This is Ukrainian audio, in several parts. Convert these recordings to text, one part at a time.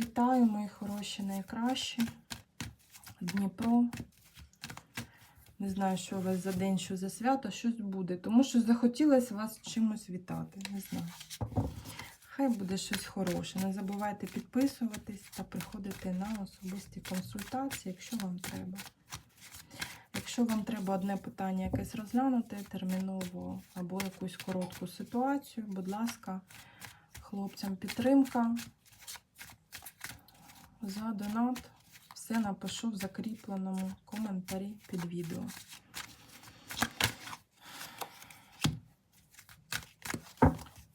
Вітаю, мої хороші, найкращі. Дніпро. Не знаю, що у вас за день, що за свято, щось буде. Тому що захотілося вас чимось вітати. Не знаю. Хай буде щось хороше. Не забувайте підписуватись та приходити на особисті консультації, якщо вам треба. Якщо вам треба одне питання якесь розглянути терміново або якусь коротку ситуацію, будь ласка, хлопцям підтримка за донат. Все напишу в закріпленому коментарі під відео.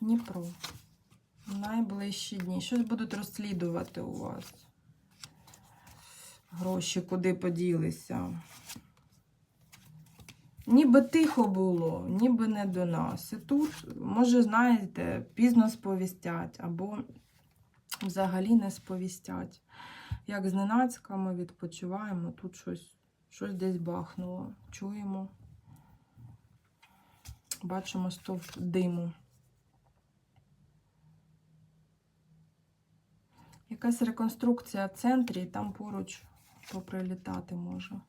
Дніпро. Найближчі дні. Щось будуть розслідувати у вас. Гроші куди поділися. Ніби тихо було, ніби не до нас. І тут, може, знаєте, пізно сповістять або взагалі не сповістять. Як зненацька ми відпочиваємо, тут щось, щось десь бахнуло. Чуємо. Бачимо стовп диму. Якась реконструкція в центрі, і там поруч поприлітати може.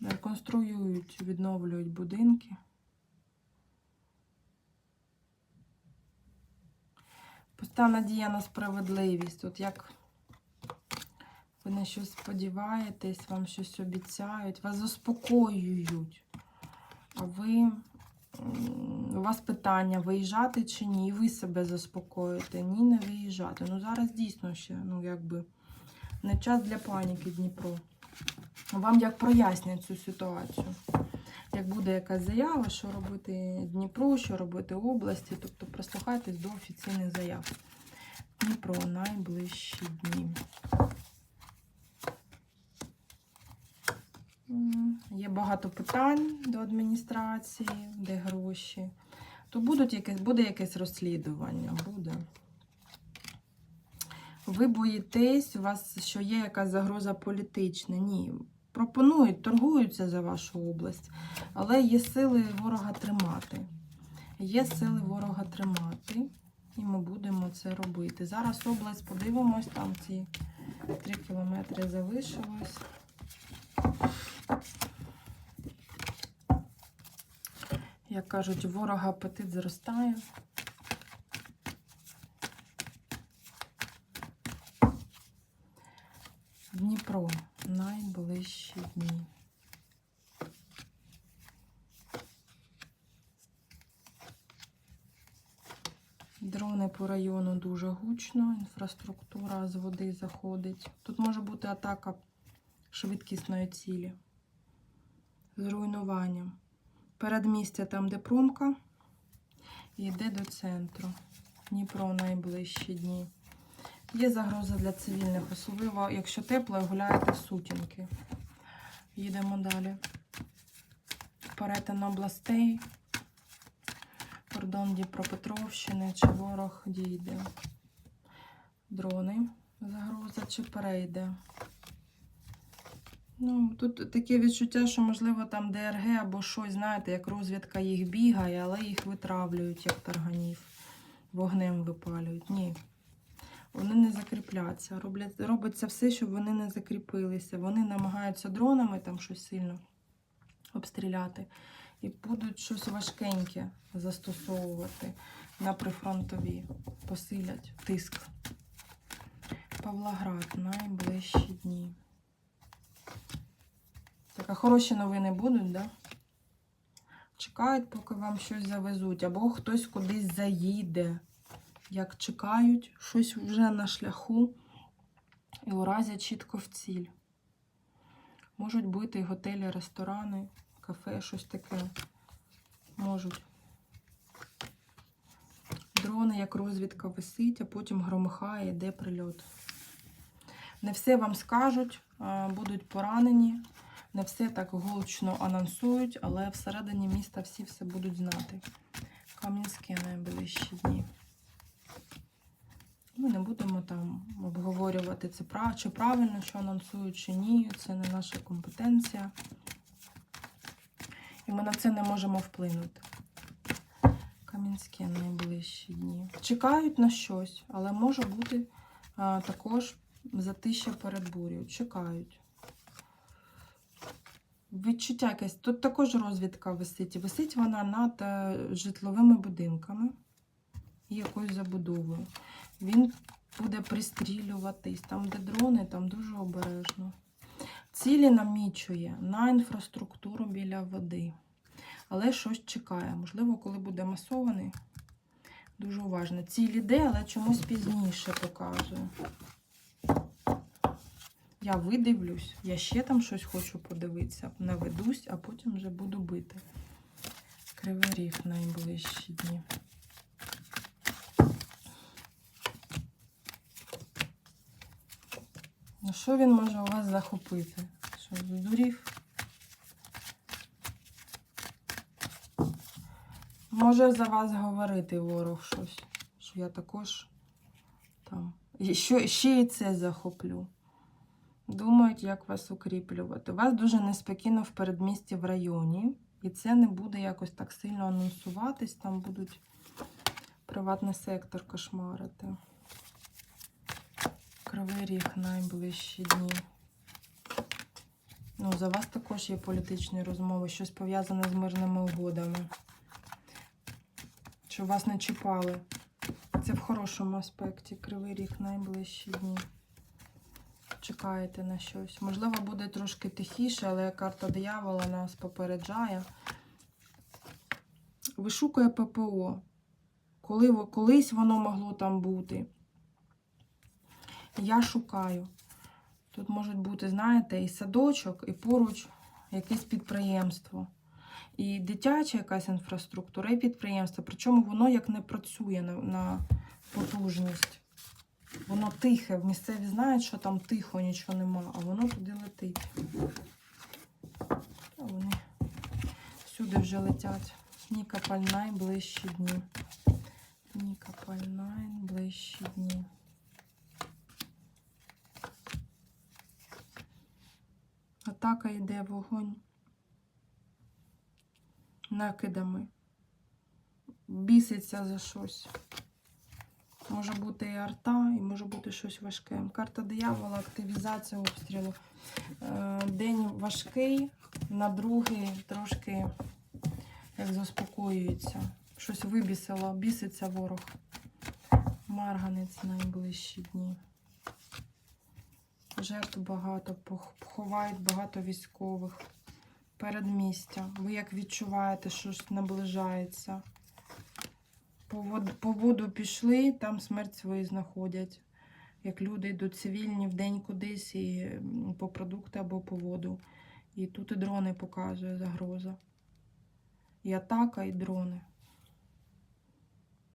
Реконструюють, відновлюють будинки. Пуста надія на справедливість. От як ви на щось сподіваєтесь, вам щось обіцяють, вас заспокоюють. А ви, у вас питання, виїжджати чи ні, і ви себе заспокоїте. Ні, не виїжджати. Ну зараз дійсно ще, ну якби, не час для паніки Дніпро. Вам як прояснять цю ситуацію. Як буде якась заява, що робити Дніпру, що робити області, тобто прислухайтесь до офіційних заяв. Дніпро найближчі дні. Є багато питань до адміністрації, де гроші. То будуть якесь, буде якесь розслідування, буде. Ви боїтесь, у вас що є якась загроза політична. Ні. Пропонують, торгуються за вашу область, але є сили ворога тримати. Є сили ворога тримати, і ми будемо це робити. Зараз область подивимось, там ці 3 кілометри залишилось. Як кажуть, ворога апетит зростає. Дніпро найближчі дні. Дрони по району дуже гучно, інфраструктура з води заходить. Тут може бути атака швидкісної цілі з руйнуванням. Передмістя там, де промка, і йде до центру. Дніпро найближчі дні. Є загроза для цивільних, особливо, якщо тепло, гуляєте сутінки. Їдемо далі. Перетин областей, кордон Дніпропетровщини, чи ворог дійде. Дрони, загроза, чи перейде. Ну, тут таке відчуття, що, можливо, там ДРГ або щось, знаєте, як розвідка їх бігає, але їх витравлюють, як тарганів. Вогнем випалюють. Ні. Вони не закріпляться. Роблять, робиться все, щоб вони не закріпилися. Вони намагаються дронами там щось сильно обстріляти. І будуть щось важкеньке застосовувати на прифронтові. Посилять тиск. Павлоград найближчі дні. Так, а хороші новини будуть, да? Чекають, поки вам щось завезуть, або хтось кудись заїде. Як чекають, щось вже на шляху і уразять чітко в ціль. Можуть бути і готелі, ресторани, кафе, щось таке. Можуть. Дрони, як розвідка висить, а потім громихає, йде прильот. Не все вам скажуть, будуть поранені. Не все так гучно анонсують, але всередині міста всі все будуть знати. Кам'янське найближчі дні. Ми не будемо там обговорювати це чи правильно, що анонсують, чи ні. Це не наша компетенція. І ми на це не можемо вплинути. Кам'янське найближчі дні. Чекають на щось, але може бути а, також затища перед бурею. Чекають. Відчуття якесь. Тут також розвідка висить. Висить вона над е, житловими будинками якоюсь забудовою. Він буде пристрілюватись. Там, де дрони, там дуже обережно. Цілі намічує на інфраструктуру біля води. Але щось чекає. Можливо, коли буде масований, дуже уважно. Ціль іде, але чомусь пізніше показує. Я видивлюсь, я ще там щось хочу подивитися, наведусь, а потім вже буду бити. Кривий ріг найближчі дні. Ну, що він може у вас захопити? Що, здурів? Може за вас говорити ворог щось, що я також там. Що, ще і це захоплю. Думають, як вас укріплювати. У вас дуже неспокійно в передмісті в районі, і це не буде якось так сильно анонсуватись, там будуть приватний сектор кошмарити. Кривий ріг найближчі дні. Ну, за вас також є політичні розмови, щось пов'язане з мирними угодами. Щоб вас не чіпали. Це в хорошому аспекті. Кривий ріг найближчі дні. Чекаєте на щось. Можливо, буде трошки тихіше, але карта диявола нас попереджає. Вишукує ППО. Коли, колись воно могло там бути. Я шукаю. Тут можуть бути, знаєте, і садочок, і поруч якесь підприємство. І дитяча якась інфраструктура, і підприємство. Причому воно як не працює на, на потужність. Воно тихе. Місцеві знають, що там тихо, нічого нема, а воно туди летить. А вони всюди вже летять. Ніка Пальнай ближчі дні. Ніка Пальнай ближчі дні. Атака йде вогонь накидами. Біситься за щось. Може бути і арта, і може бути щось важке. Карта диявола, активізація обстрілу. Е, День важкий, на другий трошки як заспокоюється. Щось вибісило, біситься ворог. Марганець найближчі дні. Жертв багато, ховають багато військових. Передмістя. Ви як відчуваєте, що наближається. По воду, по воду пішли, там смерть свої знаходять. Як люди йдуть цивільні в день кудись і по продукти або по воду. І тут і дрони показує загроза. І атака, і дрони.